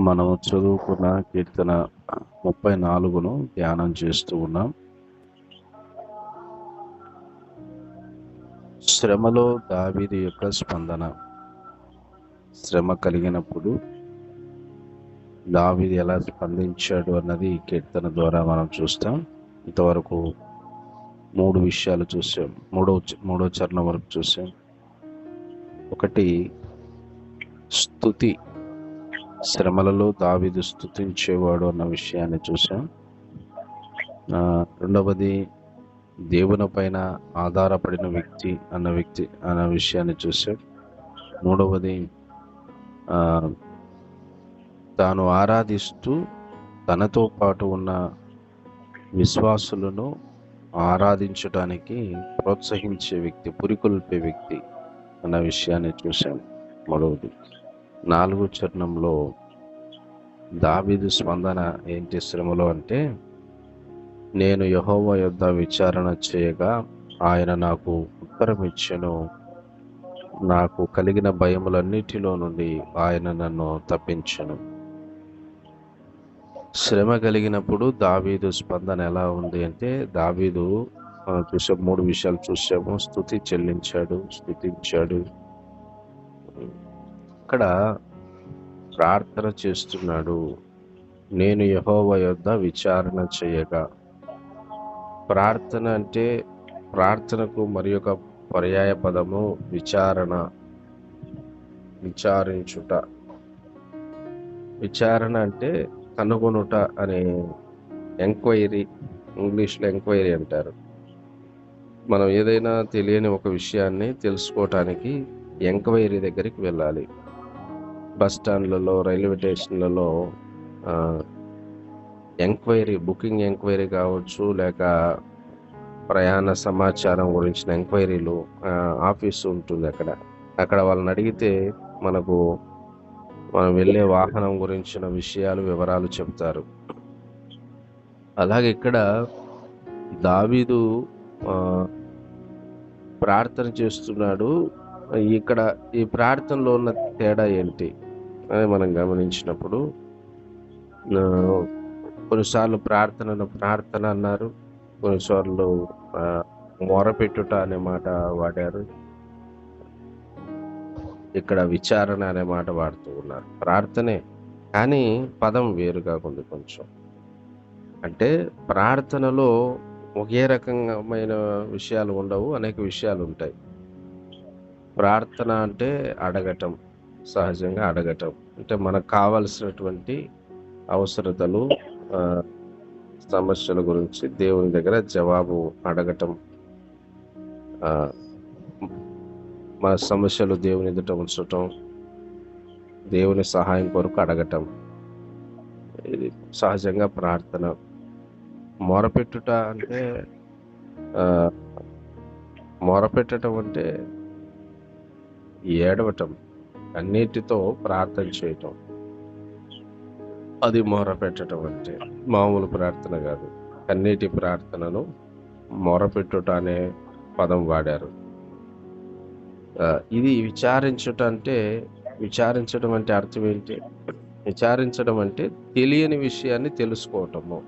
మనం చదువుకున్న కీర్తన ముప్పై నాలుగును ధ్యానం చేస్తూ ఉన్నాం. శ్రమలో దావీదు యొక్క స్పందన. శ్రమ కలిగినప్పుడు దావీదు ఎలా స్పందించాడు అన్నది ఈ కీర్తన ద్వారా మనం చూస్తాం. ఇంతవరకు మూడు విషయాలు చూసాం. మూడో మూడో చరణం వరకు చూసాం. ఒకటి స్థుతి శ్రమలలో దావిదు స్థుతించేవాడు అన్న విషయాన్ని చూసాం రెండవది దేవుని పైన ఆధారపడిన వ్యక్తి అన్న వ్యక్తి అన్న విషయాన్ని చూసాం మూడవది తాను ఆరాధిస్తూ తనతో పాటు ఉన్న విశ్వాసులను ఆరాధించడానికి ప్రోత్సహించే వ్యక్తి పురికొల్పే వ్యక్తి అన్న విషయాన్ని చూశాం. మూడవది నాలుగు చరణంలో దావీదు స్పందన ఏంటి శ్రమలో అంటే నేను యహోవ యొద్ద విచారణ చేయగా ఆయన నాకు ఉత్తరం ఇచ్చెను. నాకు కలిగిన భయములన్నిటిలో నుండి ఆయన నన్ను తప్పించను. శ్రమ కలిగినప్పుడు దావీదు స్పందన ఎలా ఉంది అంటే దావీదు చూసే మూడు విషయాలు చూసాము. స్థుతి చెల్లించాడు స్థుతించాడు. అక్కడ ప్రార్థన చేస్తున్నాడు. నేను యహోవ యొద్ద విచారణ చేయగా. ప్రార్థన అంటే ప్రార్థనకు మరి ఒక పర్యాయ పదము విచారణ విచారించుట. విచారణ అంటే కనుగొనుట అనే ఎంక్వైరీ ఇంగ్లీష్లో ఎంక్వైరీ అంటారు. మనం ఏదైనా తెలియని ఒక విషయాన్ని తెలుసుకోవటానికి ఎంక్వైరీ దగ్గరికి వెళ్ళాలి. బస్ స్టాండ్లలో రైల్వే స్టేషన్లలో ఎంక్వైరీ బుకింగ్ ఎంక్వైరీ కావచ్చు లేక ప్రయాణ సమాచారం గురించిన ఎంక్వైరీలు ఆఫీస్ ఉంటుంది అక్కడ. అక్కడ వాళ్ళని అడిగితే మనకు మనం వెళ్ళే వాహనం గురించిన విషయాలు వివరాలు చెప్తారు. అలాగే ఇక్కడ దావీదు ప్రార్థన చేస్తున్నాడు. ఇక్కడ ఈ ప్రార్థనలో ఉన్న తేడా ఏంటి అని మనం గమనించినప్పుడు కొన్నిసార్లు ప్రార్థనను ప్రార్థన అన్నారు కొన్నిసార్లు మొరపెట్టుట అనే మాట వాడారు ఇక్కడ విచారణ అనే మాట వాడుతూ ఉన్నారు. ప్రార్థనే కానీ పదం వేరుగా ఉంది కొంచెం. అంటే ప్రార్థనలో ఒకే రకమైన విషయాలు ఉండవు అనేక విషయాలు ఉంటాయి. ప్రార్థన అంటే అడగటం సహజంగా అడగటం. అంటే మనకు కావలసినటువంటి అవసరతలు సమస్యల గురించి దేవుని దగ్గర జవాబు అడగటం మన సమస్యలు దేవుని ఎదుట ఉంచటం దేవుని సహాయం కొరకు అడగటం. ఇది సహజంగా ప్రార్థన. మొరపెట్టుట అంటే మొరపెట్టడం అంటే ఏడవటం అన్నిటితో ప్రార్థన చేయటం. అది మొరపెట్టడం అంటే మామూలు ప్రార్థన కాదు. కన్నీటి ప్రార్థనను మొరపెట్టుట అనే పదం వాడారు. ఇది విచారించుట అంటే విచారించడం అంటే అర్థం ఏంటి? విచారించడం అంటే తెలియని విషయాన్ని తెలుసుకోవటము.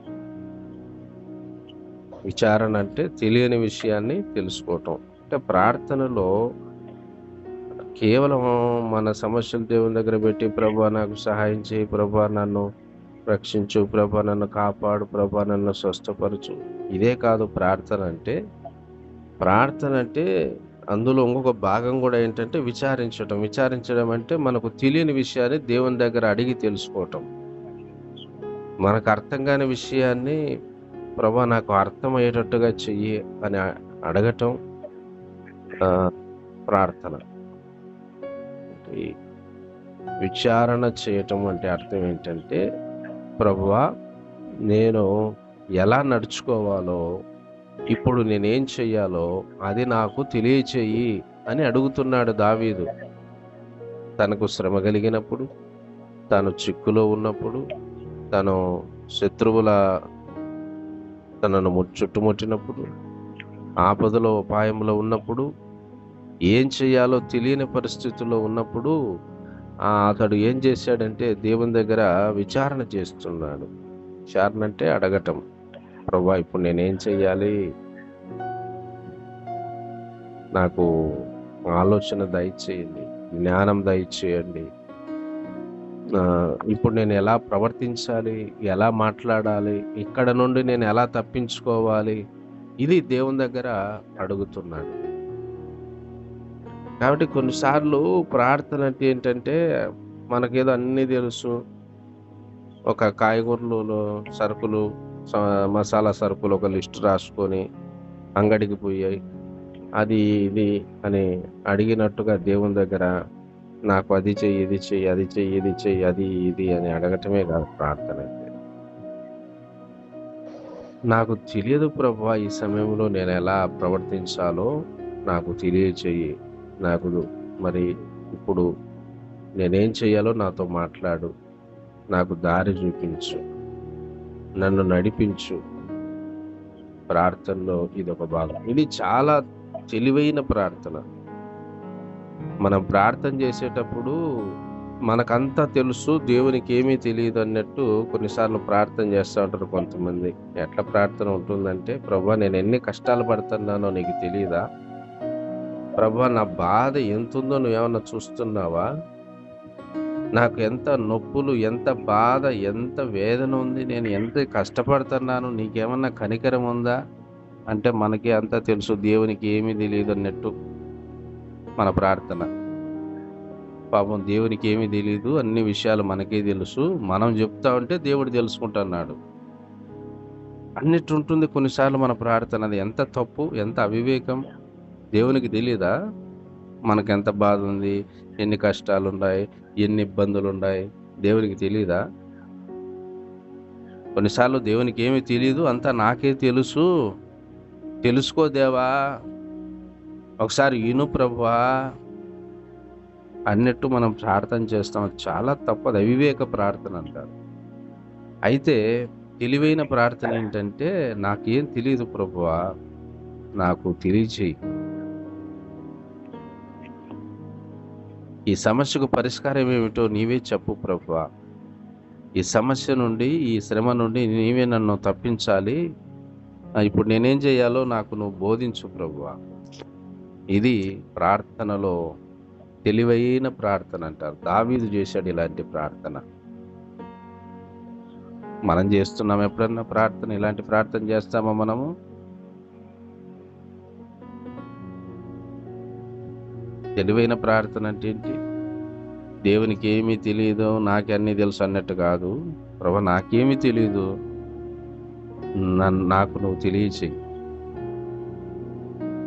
విచారణ అంటే తెలియని విషయాన్ని తెలుసుకోవటం. అంటే ప్రార్థనలో కేవలం మన సమస్యలు దేవుని దగ్గర పెట్టి ప్రభా నాకు సహాయం చేయి ప్రభా నన్ను రక్షించు ప్రభా నన్ను కాపాడు ప్రభా నన్ను స్వస్థపరచు. ఇదే కాదు ప్రార్థన అంటే. ప్రార్థన అంటే అందులో ఇంకొక భాగం కూడా ఏంటంటే విచారించడం విచారించడం అంటే మనకు తెలియని విషయాన్ని దేవుని దగ్గర అడిగి తెలుసుకోవటం. మనకు అర్థం కాని విషయాన్ని ప్రభా నాకు అర్థమయ్యేటట్టుగా చెయ్యి అని అడగటం ప్రార్థన. ఈ విచారణ చేయటం అంటే అర్థం ఏంటంటే ప్రభువా నేను ఎలా నడుచుకోవాలో ఇప్పుడు నేనేం చెయ్యాలో అది నాకు తెలియచేయి అని అడుగుతున్నాడు దావీదు. తనకు శ్రమ కలిగినప్పుడు తను చిక్కులో ఉన్నప్పుడు తను శత్రువుల తనను చుట్టుముట్టినప్పుడు ఆపదలో ఉపాయంలో ఉన్నప్పుడు ఏం చేయాలో తెలియని పరిస్థితుల్లో ఉన్నప్పుడు అతడు ఏం చేశాడంటే దేవుని దగ్గర విచారణ చేస్తున్నాడు. విచారణ అంటే అడగటం. ప్రభా ఇప్పుడు నేనేం చెయ్యాలి? నాకు ఆలోచన దయచేయండి జ్ఞానం దయచేయండి. ఇప్పుడు నేను ఎలా ప్రవర్తించాలి? ఎలా మాట్లాడాలి? ఇక్కడ నుండి నేను ఎలా తప్పించుకోవాలి? ఇది దేవుని దగ్గర అడుగుతున్నాడు. కాబట్టి కొన్నిసార్లు ప్రార్థన అంటే ఏంటంటే మనకేదో అన్నీ తెలుసు. ఒక కాయగూరలు సరుకులు స- మసాలా సరుకులు ఒక లిస్ట్ రాసుకొని అంగడికి పోయాయి. అది ఇది అని అడిగినట్టుగా దేవుని దగ్గర నాకు అది చెయ్యి ఇది చెయ్యి అది చెయ్యి ఇది చెయ్యి అది ఇది అని అడగటమే కాదు ప్రార్థన అయితే నాకు తెలియదు ప్రభా ఈ సమయంలో నేను ఎలా ప్రవర్తించాలో నాకు తెలియచేయి నాకు మరి ఇప్పుడు నేనేం చేయాలో నాతో మాట్లాడు నాకు దారి చూపించు నన్ను నడిపించు. ప్రార్థనలో ఇది ఒక భాగం. ఇది చాలా తెలివైన ప్రార్థన. మనం ప్రార్థన చేసేటప్పుడు మనకంతా తెలుసు దేవునికి ఏమీ తెలియదు అన్నట్టు కొన్నిసార్లు ప్రార్థన చేస్తూ ఉంటారు కొంతమంది. ఎట్లా ప్రార్థన ఉంటుందంటే ప్రభా నేను ఎన్ని కష్టాలు పడుతున్నానో నీకు తెలియదా ప్రభా నా బాధ ఎంత ఉందో నువ్వేమన్నా చూస్తున్నావా? నాకు ఎంత నొప్పులు ఎంత బాధ ఎంత వేదన ఉంది నేను ఎంత కష్టపడుతున్నాను నీకేమన్నా కనికరం ఉందా? అంటే మనకి అంతా తెలుసు దేవునికి ఏమీ తెలియదు అన్నట్టు మన ప్రార్థన. పాపం దేవునికి ఏమీ తెలియదు అన్ని విషయాలు మనకే తెలుసు. మనం చెప్తా ఉంటే దేవుడు తెలుసుకుంటున్నాడు. అన్నిటి ఉంటుంది కొన్నిసార్లు మన ప్రార్థన. అది ఎంత తప్పు ఎంత అవివేకం. దేవునికి తెలియదా మనకు ఎంత బాధ ఉంది ఎన్ని కష్టాలు ఉన్నాయి ఎన్ని ఇబ్బందులు ఉన్నాయి దేవునికి తెలియదా కొన్నిసార్లు దేవునికి ఏమీ తెలియదు అంతా నాకే తెలుసు. తెలుసుకో దేవా. ఒకసారి ఇను ప్రభువా. అన్నట్టు మనం ప్రార్థన చేస్తాం. చాలా తప్పదు. అవివేక ప్రార్థన అంటారు. అయితే తెలివైన ప్రార్థన ఏంటంటే నాకేం తెలియదు ప్రభువా. నాకు తెలియచేయి ఈ సమస్యకు పరిష్కారం ఏమిటో నీవే చెప్పు ప్రభువా. ఈ సమస్య నుండి ఈ శ్రమ నుండి నీవే నన్ను తప్పించాలి. ఇప్పుడు నేనేం చేయాలో నాకు నువ్వు బోధించు ప్రభువా. ఇది ప్రార్థనలో తెలివైన ప్రార్థన అంటారు. దావీదు చేశాడు ఇలాంటి ప్రార్థన. మనం చేస్తున్నాం ఎప్పుడన్నా ప్రార్థన ఇలాంటి ప్రార్థన చేస్తామా మనము? తెలివైన ప్రార్థన అంటే ఏంటి? దేవునికి ఏమీ తెలియదు నాకు తెలుసు అన్నట్టు కాదు. ప్రభు నాకేమీ తెలియదు నన్ను నాకు నువ్వు తెలియచేయి.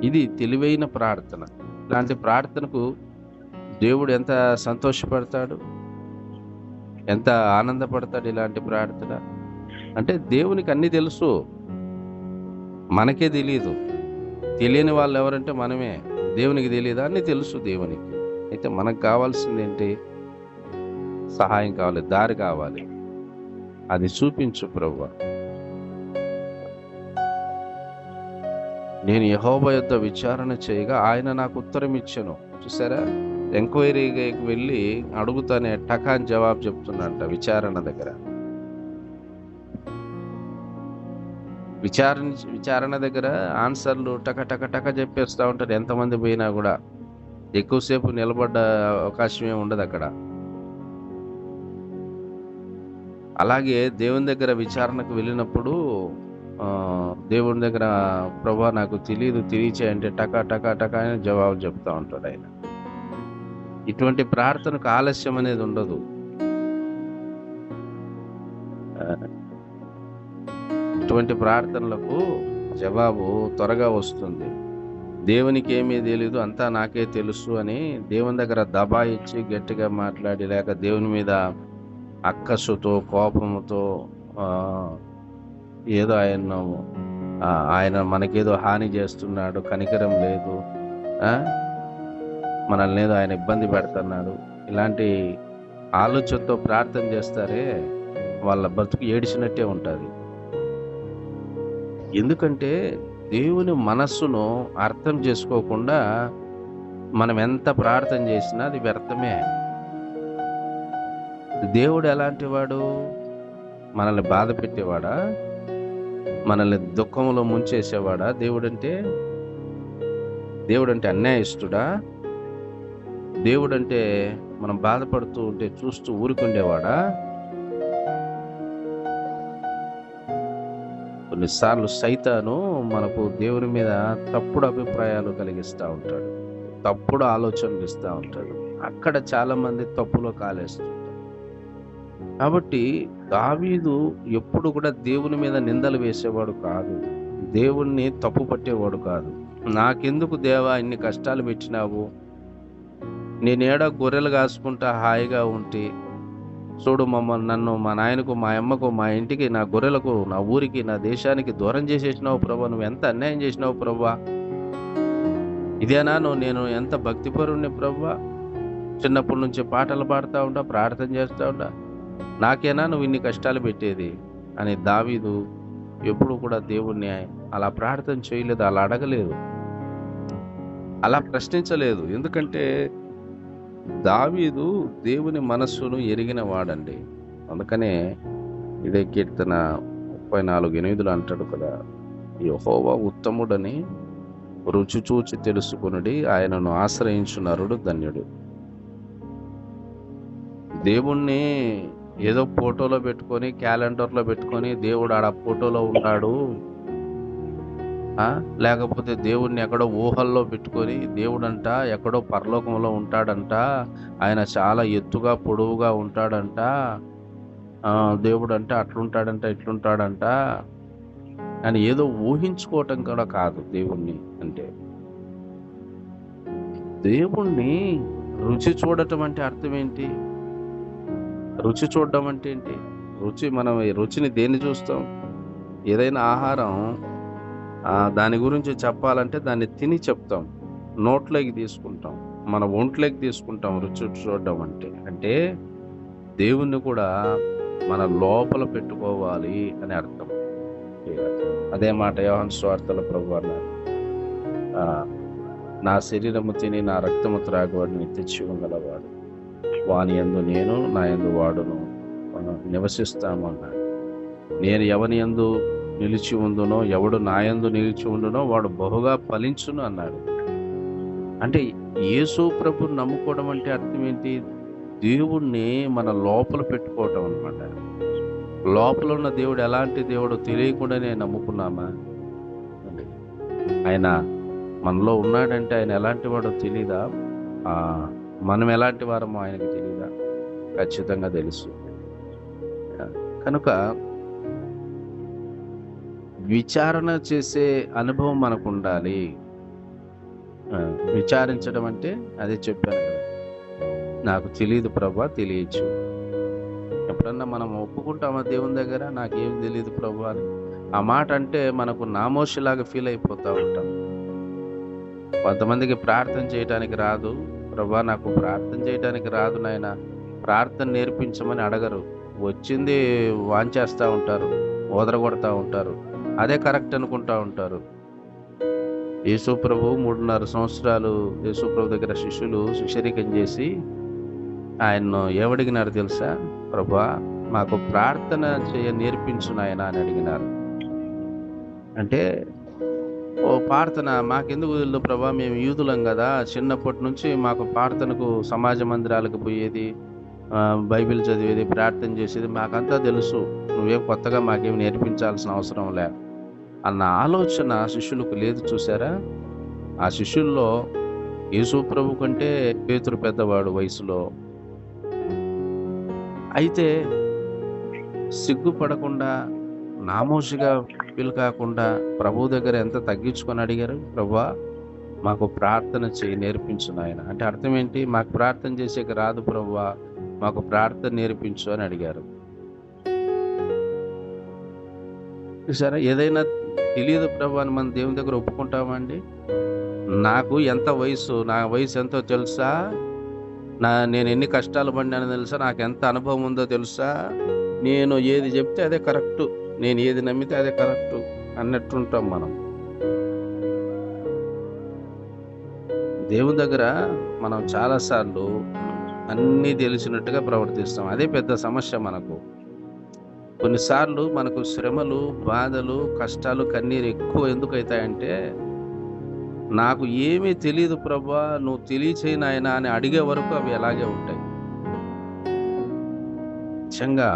ఇది తెలివైన ప్రార్థన. ఇలాంటి ప్రార్థనకు దేవుడు ఎంత సంతోషపడతాడు? ఎంత ఆనందపడతాడు ఇలాంటి ప్రార్థన? అంటే దేవునికి అన్నీ తెలుసు. మనకే తెలియదు తెలియని వాళ్ళు ఎవరంటే మనమే. దేవునికి తెలియదా? అన్నీ తెలుసు దేవునికి. అయితే మనకు కావాల్సింది ఏంటి? సహాయం కావాలి దారి కావాలి. అది చూపించు ప్రభు నేను యహోబ యుద్ధ విచారణ చేయగా ఆయన నాకు ఉత్తరం ఇచ్చాను. చూసారా ఎంక్వైరీకి వెళ్ళి అడుగుతానే టకాన్ జవాబు చెప్తున్నంట విచారణ దగ్గర. విచారణ విచారణ దగ్గర ఆన్సర్లు టక టక టక చెప్పేస్తూ ఉంటారు. ఎంతమంది పోయినా కూడా ఎక్కువసేపు నిలబడ్డ అవకాశం ఏమి ఉండదు అక్కడ. అలాగే దేవుని దగ్గర విచారణకు వెళ్ళినప్పుడు దేవుని దగ్గర ప్రభా నాకు తెలియదు తెలియచేయంటే టకా టకా టకా అని జవాబు చెప్తూ ఉంటాడు ఆయన. ఇటువంటి ప్రార్థనకు ఆలస్యం అనేది ఉండదు. అటువంటి ప్రార్థనలకు జవాబు త్వరగా వస్తుంది. దేవునికి ఏమీ తెలియదు అంతా నాకే తెలుసు అని దేవుని దగ్గర దబాయిచ్చి గట్టిగా మాట్లాడి లేక దేవుని మీద అక్కసుతో కోపముతో ఏదో ఆయన ఆయన మనకేదో హాని చేస్తున్నాడు కనికరం లేదు మనల్ని ఏదో ఆయన ఇబ్బంది పెడుతున్నాడు. ఇలాంటి ఆలోచనతో ప్రార్థన చేస్తారే వాళ్ళ బతుకు ఏడిచినట్టే ఉంటుంది. ఎందుకంటే దేవుని మనస్సును అర్థం చేసుకోకుండా మనం ఎంత ప్రార్థన చేసినా అది వ్యర్థమే. దేవుడు ఎలాంటి వాడు? మనల్ని బాధ పెట్టేవాడా? మనల్ని దుఃఖంలో ముంచేసేవాడా? దేవుడంటే? దేవుడంటే అన్యాయస్తుడా? దేవుడంటే మనం బాధపడుతూ ఉంటే చూస్తూ ఊరుకుండేవాడా? కొన్నిసార్లు సైతాను మనకు దేవుని మీద తప్పుడు అభిప్రాయాలు కలిగిస్తూ ఉంటాడు. తప్పుడు ఆలోచనలు ఇస్తూ ఉంటాడు. అక్కడ చాలామంది తప్పులో కాలేస్తుంటారు. కాబట్టి దావీదు ఎప్పుడు కూడా దేవుని మీద నిందలు వేసేవాడు కాదు. దేవుణ్ణి తప్పు పట్టేవాడు కాదు. నాకెందుకు దేవా ఇన్ని కష్టాలు పెట్టినావు? నేనేడ గొర్రెలు కాసుకుంటా హాయిగా ఉంటే చూడు మమ్మల్ని నన్ను మా నాయనకు మా అమ్మకు మా ఇంటికి నా గొర్రెలకు నా ఊరికి నా దేశానికి దూరం చేసేసినావు ప్రభా. నువ్వు ఎంత అన్యాయం చేసినావు ప్రభా. ఇదేనా నువ్వు నేను ఎంత భక్తిపరుణ్ణి ప్రభా. చిన్నప్పటి నుంచి పాటలు పాడుతూ ఉంటా ప్రార్థన చేస్తూ ఉంటా నాకేనా నువ్వు ఇన్ని కష్టాలు పెట్టేది? అని దావీదు ఎప్పుడు కూడా దేవుణ్ణి అలా ప్రార్థన చేయలేదు అలా అడగలేదు. అలా ప్రశ్నించలేదు. ఎందుకంటే దావీదు దేవుని మనస్సును ఎరిగిన వాడండి. అందుకనే ఇదే కీర్తన ముప్పై నాలుగు ఎనిమిదిలో అంటాడు కదా యహోవా ఉత్తముడని రుచి చూచి తెలుసుకునుడి ఆయనను ఆశ్రయించు నరుడు ధన్యుడు. దేవుణ్ణి ఏదో ఫోటోలో పెట్టుకొని క్యాలెండర్లో పెట్టుకొని దేవుడు ఆడ ఫోటోలో ఉన్నాడు. లేకపోతే దేవుణ్ణి ఎక్కడో ఊహల్లో పెట్టుకొని దేవుడంట ఎక్కడో పరలోకంలో ఉంటాడంట ఆయన చాలా ఎత్తుగా పొడవుగా ఉంటాడంట. దేవుడంటే అట్లుంటాడంట ఇట్లుంటాడంట. అని ఏదో ఊహించుకోవటం కూడా కాదు దేవుణ్ణి అంటే. దేవుణ్ణి రుచి చూడటం అంటే అర్థం ఏంటి? రుచి చూడడం అంటే ఏంటి? రుచి మనం రుచిని దేన్ని చూస్తాం? ఏదైనా ఆహారం దాని గురించి చెప్పాలంటే దాన్ని తిని చెప్తాం. నోట్లోకి తీసుకుంటాం. మన ఒంట్లోకి తీసుకుంటాం రుచి చూడడం అంటే. అంటే దేవుణ్ణి కూడా మన లోపల పెట్టుకోవాలి అని అర్థం. అదే మాట యోహన్ స్వార్థల ప్రభు అన్నారు. నా శరీరము తిని నా రక్తము త్రాగవాడిని నిత్య జీవం వాని యందు నేను నా యందు వాడును. ఆ, నివసిస్తాము అన్నాడు. నేను ఎవని యందు నిలిచి ఉందునో ఎవడు నాయందు నిలిచి ఉండునో వాడు బహుగా ఫలించును అన్నాడు. అంటే యేసు ప్రభు నమ్ముకోవడం అంటే అర్థం ఏంటి? దేవుణ్ణి మన లోపల పెట్టుకోవటం అనమాట లోపల ఉన్న దేవుడు ఎలాంటి దేవుడో తెలియకుండానే నమ్ముకున్నామా? ఆయన మనలో ఉన్నాడంటే ఆయన ఎలాంటి వాడో తెలీదా? మనం ఎలాంటి వారమో ఆయనకి తెలీదా? ఖచ్చితంగా తెలుసు. కనుక విచారణ చేసే అనుభవం మనకు ఉండాలి విచారించడం అంటే అదే చెప్పాను కదా. నాకు తెలియదు ప్రభా తెలియచ్చు. ఎప్పుడన్నా మనం ఒప్పుకుంటామా దేవుని దగ్గర? నాకేం తెలియదు ప్రభా అని. ఆ మాట అంటే మనకు నామోషిలాగా ఫీల్ అయిపోతూ ఉంటాం. కొంతమందికి ప్రార్థన చేయడానికి రాదు. ప్రభా నాకు ప్రార్థన చేయడానికి రాదు నాయన. ప్రార్థన నేర్పించమని అడగరు. వచ్చింది వాంచేస్తూ ఉంటారు. ఓదరగొడతా ఉంటారు. అదే కరెక్ట్ అనుకుంటా ఉంటారు. యేసు ప్రభు మూడున్నర సంవత్సరాలు యేసు ప్రభు దగ్గర శిష్యులు శిష్యరికం చేసి ఆయన్ను ఏమడిగినారు తెలుసా? ప్రభా మాకు ప్రార్థన చేయ నేర్పించు నాయన అని అడిగినారు. అంటే ఓ ప్రార్థన మాకెందుకు వదిలేదు ప్రభా? మేము యూదులం కదా. చిన్నప్పటి నుంచి మాకు ప్రార్థనకు సమాజ మందిరాలకు పోయేది బైబిల్ చదివేది ప్రార్థన చేసేది మాకంతా తెలుసు. నువ్వేం కొత్తగా మాకేం నేర్పించాల్సిన అవసరం లేదు అన్న ఆలోచన శిష్యులకు లేదు చూసారా? ఆ శిష్యుల్లో యేసు ప్రభు కంటే పేతురు పెద్దవాడు వయసులో. అయితే సిగ్గుపడకుండా నామోషిగా ఫీల్ కాకుండా ప్రభు దగ్గర ఎంత తగ్గించుకొని అడిగారు? ప్రభా మాకు ప్రార్థన చేయి నేర్పించు నాయన. అంటే అర్థం ఏంటి? మాకు ప్రార్థన చేసేకి రాదు ప్రభా మాకు ప్రార్థన నేర్పించు అని అడిగారు. సరే ఏదైనా తెలియదు ప్రభు అని మన దేవుని దగ్గర ఒప్పుకుంటామండి. నాకు ఎంత వయసు నా వయసు ఎంతో తెలుసా? నా నేను ఎన్ని కష్టాలు పడినానో తెలుసా? నాకు ఎంత అనుభవం ఉందో తెలుసా? నేను ఏది చెప్తే అదే కరెక్ట్. నేను ఏది నమ్మితే అదే కరెక్ట్ అన్నట్టుంటాం మనం. దేవుని దగ్గర మనం చాలాసార్లు అన్నీ తెలిసినట్టుగా ప్రవర్తిస్తాం. అదే పెద్ద సమస్య మనకు. కొన్నిసార్లు మనకు శ్రమలు బాధలు కష్టాలు కన్నీరు ఎక్కువ ఎందుకు అవుతాయంటే నాకు ఏమీ తెలియదు ప్రభా నువ్వు తెలియచేయి నాయనా అని అడిగే వరకు అవి అలాగే ఉంటాయి. నిజంగా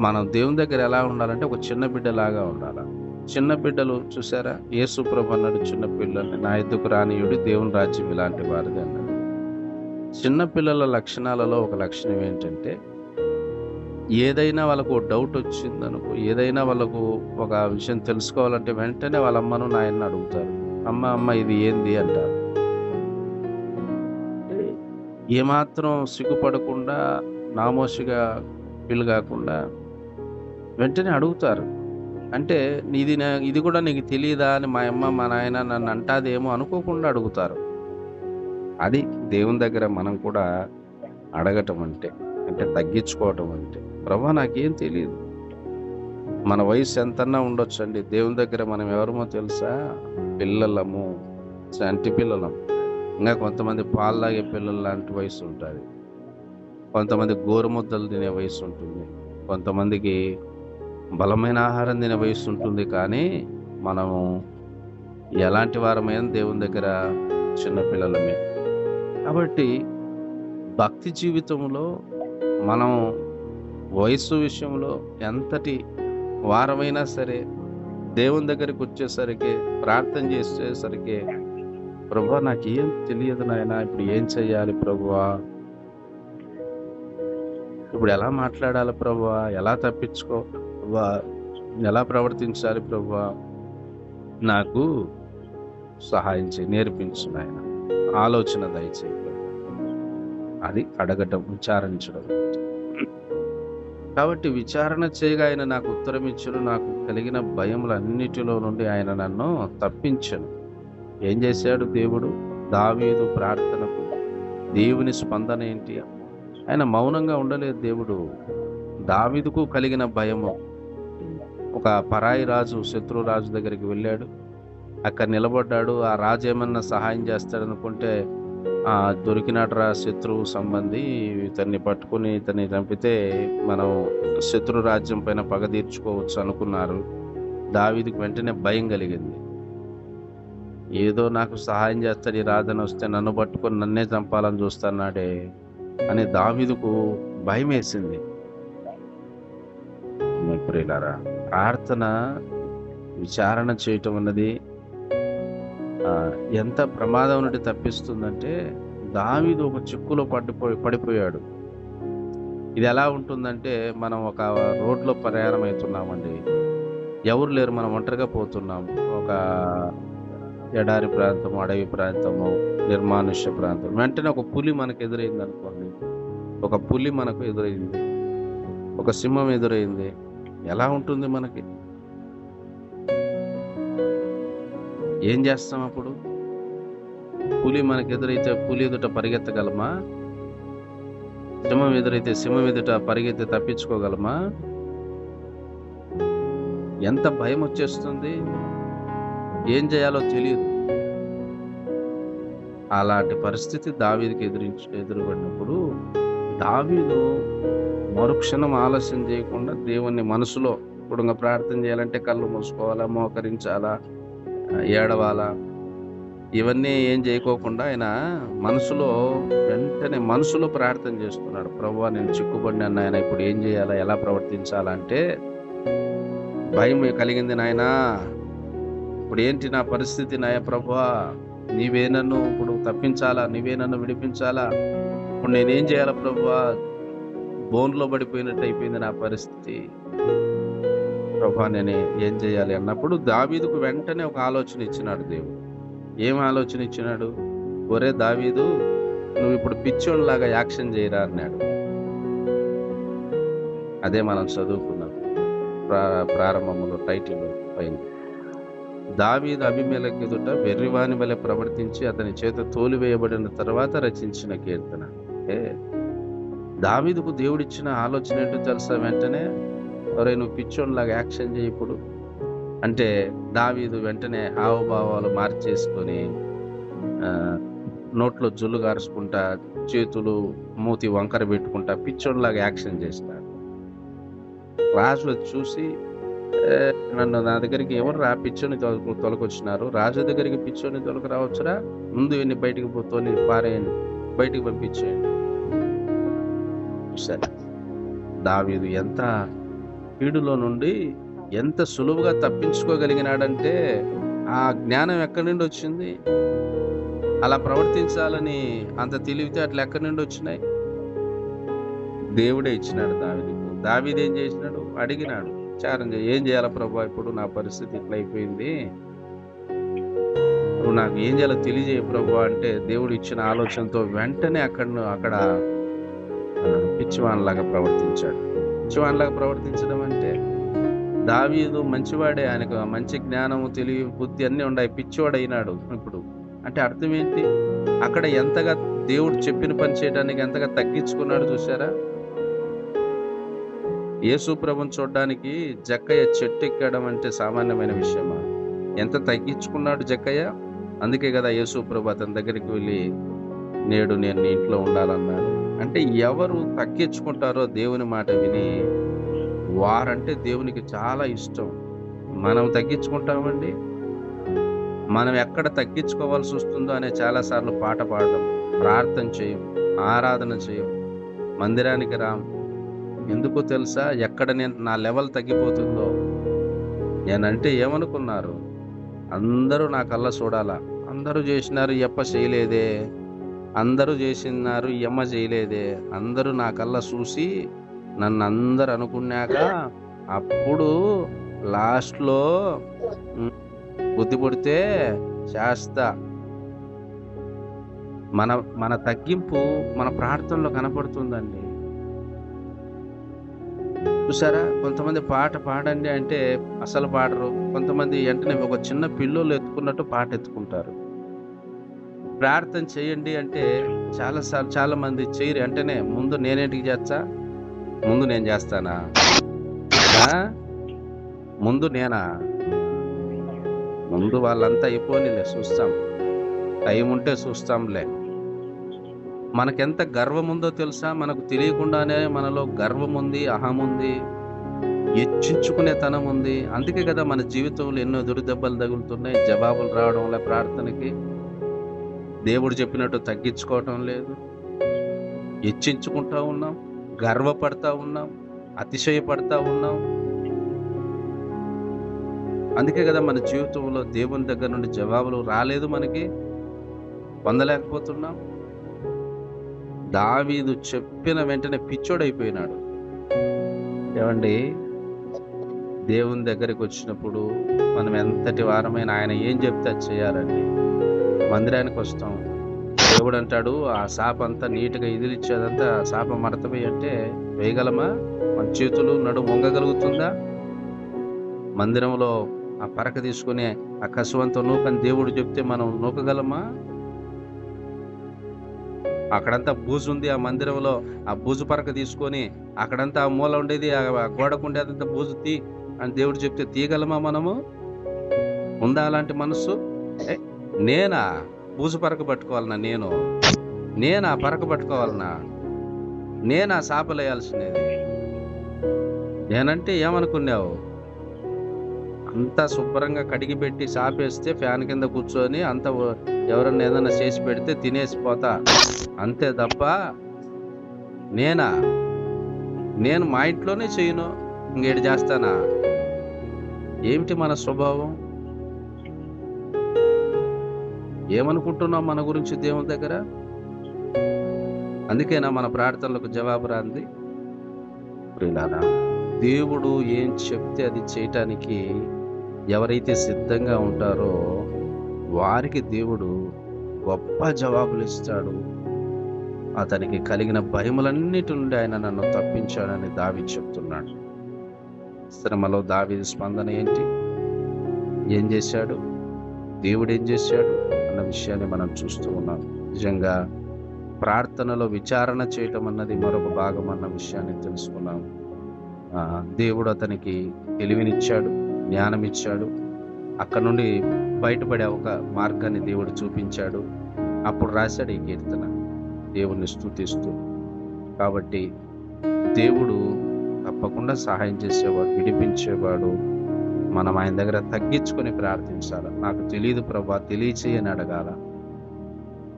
మనం దేవుని దగ్గర ఎలా ఉండాలంటే ఒక చిన్న బిడ్డలాగా ఉండాలి? చిన్న బిడ్డలు చూసారా? యేసు ప్రభు అన్నాడు చిన్న పిల్లల్ని నా ఎద్దుకు రానియుడు దేవుని రాజ్యం ఇలాంటి వారిది అన్నాడు. చిన్నపిల్లల లక్షణాలలో ఒక లక్షణం ఏంటంటే ఏదైనా వాళ్ళకు డౌట్ వచ్చిందనుకో ఏదైనా వాళ్ళకు ఒక విషయం తెలుసుకోవాలంటే వెంటనే వాళ్ళ అమ్మను నాయన్ని అడుగుతారు. అమ్మ అమ్మ ఇది ఏంది? అంటారు. ఏమాత్రం సిగ్గుపడకుండా నామోషిగా ఫీల్ కాకుండా వెంటనే అడుగుతారు. అంటే ఇది నా- ఇది కూడా నీకు తెలియదా అని మా అమ్మ మా నాయన నన్ను అంటాదేమో అనుకోకుండా అడుగుతారు. అది దేవుని దగ్గర మనం కూడా అడగటం అంటే అంటే తగ్గించుకోవటం అంటే. ప్రభా నాకేం తెలియదు మన వయసు ఎంతన్నా ఉండొచ్చు అండి దేవుని దగ్గర మనం ఎవరమో తెలుసా? పిల్లలము. చంటి పిల్లలం. ఇంకా కొంతమంది పాలు తాగే పిల్లల లాంటి వయసు ఉంటుంది. కొంతమంది గోరుముద్దలు తినే వయసు ఉంటుంది. కొంతమందికి బలమైన ఆహారం తినే వయసు ఉంటుంది. కానీ మనము ఎలాంటి వారమైన దేవుని దగ్గర చిన్నపిల్లలమే కాబట్టి భక్తి జీవితంలో మనం వయస్సు విషయంలో ఎంతటి వారమైనా సరే దేవుని దగ్గరికి వచ్చేసరికి ప్రార్థన చేసేసరికి ప్రభు నాకు ఏం తెలియదు నాయన ఇప్పుడు ఏం చెయ్యాలి ప్రభువా ఇప్పుడు ఎలా మాట్లాడాలి ప్రభువా ఎలా తప్పించుకో ఎలా ప్రవర్తించాలి ప్రభువా నాకు సహాయం చేయి నేర్పించు నాయన. ఆలోచన దయచేయండి. అది అడగటం విచారించడం. కాబట్టి విచారణ చేయగా ఆయన నాకు ఉత్తరం ఇచ్చును నాకు కలిగిన భయములన్నిటిలో నుండి ఆయన నన్ను తప్పించను. ఏం చేశాడు దేవుడు? దావీదు ప్రార్థనకు. దేవుని స్పందన ఏంటి? ఆయన మౌనంగా ఉండలేదు దేవుడు. దావీదుకు కలిగిన భయము. ఒక పరాయి రాజు శత్రురాజు దగ్గరికి వెళ్ళాడు. అక్కడ నిలబడ్డాడు. ఆ రాజు ఏమన్నా సహాయం చేస్తాడనుకుంటే ఆ దొరికినట్రా శత్రువు సంబంధి. ఇతన్ని పట్టుకుని ఇతన్ని చంపితే మనం శత్రు రాజ్యం పైన పగ తీర్చుకోవచ్చు అనుకున్నారు. దావీదికి వెంటనే భయం కలిగింది. ఏదో నాకు సహాయం చేస్తాడు ఈ రాజని వస్తే నన్ను పట్టుకొని నన్నే చంపాలని చూస్తున్నాడే అని దావీదుకు భయం వేసింది. ప్రియులారా ప్రార్థన విచారణ చేయటం అన్నది ఎంత ప్రమాదం నుండి తప్పిస్తుందంటే దావీదు ఒక చిక్కులో పడిపోయి పడిపోయాడు. ఇది ఎలా ఉంటుందంటే మనం ఒక రోడ్లో ప్రయాణం అవుతున్నామండి ఎవరు లేరు మనం ఒంటరిగా పోతున్నాం. ఒక ఎడారి ప్రాంతము అడవి ప్రాంతము నిర్మానుష్య ప్రాంతం. వెంటనే ఒక పులి మనకు ఎదురైంది అనుకోండి. ఒక పులి మనకు ఎదురైంది. ఒక సింహం ఎదురైంది. ఎలా ఉంటుంది మనకి? ఏం చేస్తాం అప్పుడు? పులి మనకు ఎదురైతే పులి ఎదుట పరిగెత్తగలమా? సింహం ఎదురైతే సింహం ఎదుట పరిగెత్తి తప్పించుకోగలమా? ఎంత భయం వచ్చేస్తుంది? ఏం చేయాలో తెలియదు. అలాంటి పరిస్థితి దావీదికి ఎదురించి ఎదురుపడినప్పుడు దావీదు మరుక్షణం ఆలస్యం చేయకుండా దేవుణ్ణి మనసులో ఇప్పుడు ప్రార్థన చేయాలంటే కళ్ళు మూసుకోవాలా మోకరించాలా? ఏడవాల? ఇవన్నీ ఏం చేయకోకుండా ఆయన మనసులో వెంటనే మనసులో ప్రార్థన చేస్తున్నాడు. ప్రభు నేను చిక్కుబడినాను ఆయన ఇప్పుడు ఏం చేయాలా? ఎలా ప్రవర్తించాలంటే భయం కలిగింది నాయనా. ఇప్పుడు ఏంటి నా పరిస్థితి నాయ ప్రభా? నీవే నన్ను ఇప్పుడు తప్పించాలా? నీవే నన్ను విడిపించాలా? ఇప్పుడు నేనేం చేయాలా ప్రభా? బోన్లో పడిపోయినట్టు అయిపోయింది నా పరిస్థితి. ప్రభా నేను ఏం చేయాలి అన్నప్పుడు దావీదుకు వెంటనే ఒక ఆలోచన ఇచ్చినాడు దేవుడు. ఏం ఆలోచన ఇచ్చినాడు? ఒరే దావీదు నువ్వు ఇప్పుడు పిచ్చోళ్ళలాగా యాక్షన్ చేయరా అన్నాడు. అదే మనం చదువుకున్నాం. ప్రా ప్రారంభంలో టైటిల్ పైన దావీదు అభిమేలకు ఎదుట వెర్రివాని వలె ప్రవర్తించి అతని చేత తోలివేయబడిన తర్వాత రచించిన కీర్తన. ఏ? దావీదుకు దేవుడిచ్చిన ఆలోచన ఏంటో తెలుసా వెంటనే? ఒరే నువ్వు పిచ్చోన్లాగా యాక్షన్ చేయి ఇప్పుడు. అంటే దావీదు వెంటనే హావభావాలు మార్చేసుకొని నోట్లో జుల్లు గారుచుకుంటా చేతులు మూతి వంకర పెట్టుకుంటా పిచ్చోన్లాగా యాక్షన్ చేస్తాడు రాజు చూసి నన్ను నా దగ్గరికి ఎవరు రా పిచ్చోని తొలకొచ్చినారు? రాజు దగ్గరికి పిచ్చోని తొలక రావచ్చురా? ముందు ఎన్ని బయటికి పోతోని పారేయండి. బయటికి పంపించేయండి. సరే. దావీదు ఎంత కీడులో నుండి ఎంత సులువుగా తప్పించుకోగలిగినాడంటే ఆ జ్ఞానం ఎక్కడి నుండి వచ్చింది? అలా ప్రవర్తించాలని అంత తెలివితే అట్లా ఎక్కడి నుండి వచ్చినాయి? దేవుడే ఇచ్చినాడు దావిదికు. దావిది ఏం చేసినాడు? అడిగినాడు. చారం ఏం చేయాలి ప్రభా? ఇప్పుడు నా పరిస్థితి ఇట్లా అయిపోయింది. నువ్వు నాకు ఏం చేయాలో తెలియజేయ ప్రభు అంటే దేవుడు ఇచ్చిన ఆలోచనతో వెంటనే అక్కడ అక్కడ ఆ, పిచ్చివాన్లాగా ప్రవర్తించాడు. పిచ్చివాడిలాగా ప్రవర్తించడం అంటే దావీదు మంచివాడే. ఆయనకు మంచి జ్ఞానము తెలివి బుద్ధి అన్నీ ఉన్నాయి. పిచ్చివాడు అయినాడు ఇప్పుడు. అంటే అర్థం ఏంటి? అక్కడ ఎంతగా దేవుడు చెప్పిన పని చేయడానికి ఎంతగా తగ్గించుకున్నాడు చూసారా యేసు ప్రభుని చూడడానికి జక్కయ్య చెట్టు ఎక్కడం అంటే సామాన్యమైన విషయమా? ఎంత తగ్గించుకున్నాడు జక్కయ్య? అందుకే కదా యేసు ప్రభు అతని దగ్గరికి వెళ్ళి నేడు నేను ఇంట్లో ఉండాలన్నాడు. అంటే ఎవరు తగ్గించుకుంటారో దేవుని మాట విని వారంటే దేవునికి చాలా ఇష్టం. మనం తగ్గించుకుంటామండి? మనం ఎక్కడ తగ్గించుకోవాల్సి వస్తుందో అనే చాలాసార్లు పాట పాడడం ప్రార్థన చేయం ఆరాధన చేయం. మందిరానికి రాం. ఎందుకో తెలుసా? ఎక్కడ నేను నా లెవెల్ తగ్గిపోతుందో. నేనంటే ఏమనుకున్నారు? అందరూ నా కళ్ళ చూడాలా? అందరూ చేసినారు ఎప్ప చేయలేదే? అందరూ చేసినారు ఈ అమ్మ చేయలేదే. అందరూ నా కళ్ళ చూసి నన్ను అందరు అనుకున్నాక అప్పుడు లాస్ట్లో బుద్ధి పుడితే శాస్త మన మన తగ్గింపు మన ప్రార్థనలో కనపడుతుందండి. చూసారా? కొంతమంది పాట పాడండి అంటే అసలు పాడరు. కొంతమంది వెంటనే ఒక చిన్న పిల్లలు ఎత్తుకున్నట్టు పాట ఎత్తుకుంటారు. ప్రార్థన చేయండి అంటే చాలా చాలామంది చాలా మంది చేయరు. అంటేనే ముందు నేనేంటికి చేస్తా? ముందు నేను చేస్తానా? ముందు నేనా? ముందు వాళ్ళంతా అయిపోనిలే చూస్తాం. టైం ఉంటే చూస్తాంలే. మనకెంత గర్వం ఉందో తెలుసా? మనకు తెలియకుండానే మనలో గర్వం ఉంది అహం ఉంది హెచ్చించుకునే తనం ఉంది అందుకే కదా మన జీవితంలో ఎన్నో దురిదెబ్బలు తగులుతున్నాయి జవాబులు రావడం వల్ల ప్రార్థనకి. దేవుడు చెప్పినట్టు తగ్గించుకోవటం లేదు. హెచ్చించుకుంటా ఉన్నాం గర్వపడతా ఉన్నాం అతిశయపడతా ఉన్నాం. అందుకే కదా మన జీవితంలో దేవుని దగ్గర నుండి జవాబులు రాలేదు మనకి. పొందలేకపోతున్నాం. దావీదు చెప్పిన వెంటనే పిచ్చోడైపోయినాడు. ఏమండి? దేవుని దగ్గరికి వచ్చినప్పుడు మనం ఎంతటి వారమైన ఆయన ఏం చెప్తే చేయాలండి? మందిరానికి వస్తాం. దేవుడు అంటాడు ఆ శాప అంతా నీట్గా ఇదిలిచ్చేదంతా ఆ శాప మడతపోయి అంటే వేయగలమా? మన చేతులు నడు వంగగలుగుతుందా? మందిరంలో ఆ పరక తీసుకుని ఆ కసువంతో నూకని దేవుడు చెప్తే మనం నూకగలమా? అక్కడంతా బూజు ఉంది ఆ మందిరంలో. ఆ బూజు పరక తీసుకొని అక్కడంతా ఆ మూల ఉండేది ఆ గోడకు ఉండేదంతా బూజు తీ అని దేవుడు చెప్తే తీయగలమా మనము? ఉందా అలాంటి మనస్సు? ఏ, నేనా బూజు పరక పట్టుకోవాలనా నేను? నేనా పరక పట్టుకోవాలనా నేనా సాపలేయాల్సినది? నేనంటే ఏమనుకున్నావు? అంతా శుభ్రంగా కడిగి పెట్టి సాపేస్తే ఫ్యాన్ కింద కూర్చొని అంత ఎవరన్నా ఏదైనా చేసి పెడితే తినేసి పోతా. అంతే తప్ప నేనా? నేను మా ఇంట్లోనే చేయను. ఇంకేడు చేస్తానా? ఏమిటి మన స్వభావం? ఏమనుకుంటున్నాం మన గురించి దేవుని దగ్గర? అందుకేనా మన ప్రార్థనలకు జవాబు రాంది? ప్రియులారా దేవుడు ఏం చెప్తే అది చేయటానికి ఎవరైతే సిద్ధంగా ఉంటారో వారికి దేవుడు గొప్ప జవాబులు ఇస్తాడు. అతనికి కలిగిన భయములన్నిటి నుండి ఆయన నన్ను తప్పించాడని దావి చెప్తున్నాడు. శ్రమలో దావి స్పందన ఏంటి? ఏం చేశాడు? దేవుడు ఏం చేశాడు? అన్న విషయాన్ని మనం చూస్తూ ఉన్నాం. నిజంగా ప్రార్థనలో విచారణ చేయటం అన్నది మరొక భాగం అన్న విషయాన్ని తెలుసుకున్నాం. దేవుడు అతనికి తెలివినిచ్చాడు జ్ఞానం ఇచ్చాడు అక్కడ నుండి బయటపడే ఒక మార్గాన్ని దేవుడు చూపించాడు. అప్పుడు రాశాడు ఈ కీర్తన. దేవుణ్ణి స్తుతిస్తూ. కాబట్టి దేవుడు తప్పకుండా సహాయం చేసేవాడు విడిపించేవాడు. మనం ఆయన దగ్గర తగ్గించుకొని ప్రార్థించాలి? నాకు తెలియదు ప్రభా తెలియచేయని అడగాల?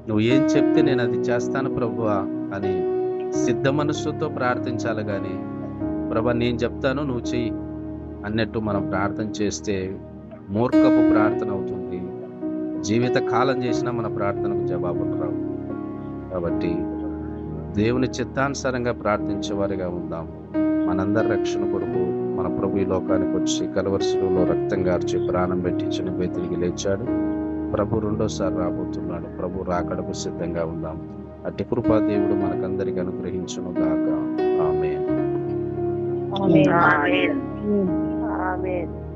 నువ్వు ఏం చెప్తే నేను అది చేస్తాను ప్రభువా అని సిద్ధ మనస్సుతో ప్రార్థించాలి కానీ ప్రభా నేను చెప్తాను నువ్వు చెయ్యి. అన్నట్టు మనం ప్రార్థన చేస్తే మూర్ఖపు ప్రార్థన అవుతుంది. జీవిత కాలం చేసినా మన ప్రార్థనకు జవాబులు రావు. కాబట్టి దేవుని చిత్తానుసారంగా ప్రార్థించేవారిగా ఉందాం. మనందరి రక్షణ కొరకు మన ప్రభు ఈ లోకానికి వచ్చి కలవరుసలో రక్తం గార్చి ప్రాణం పెట్టి చనిపోయి తిరిగి లేచాడు. ప్రభు రెండోసారి రాబోతున్నాడు. ప్రభు రాకడకు సిద్ధంగా ఉందాం అట్టి కృపా దేవుడు మనకందరికి అనుగ్రహించును గాక. ఆమె ఆమేన్. ఆమేన్. ఆమేన్.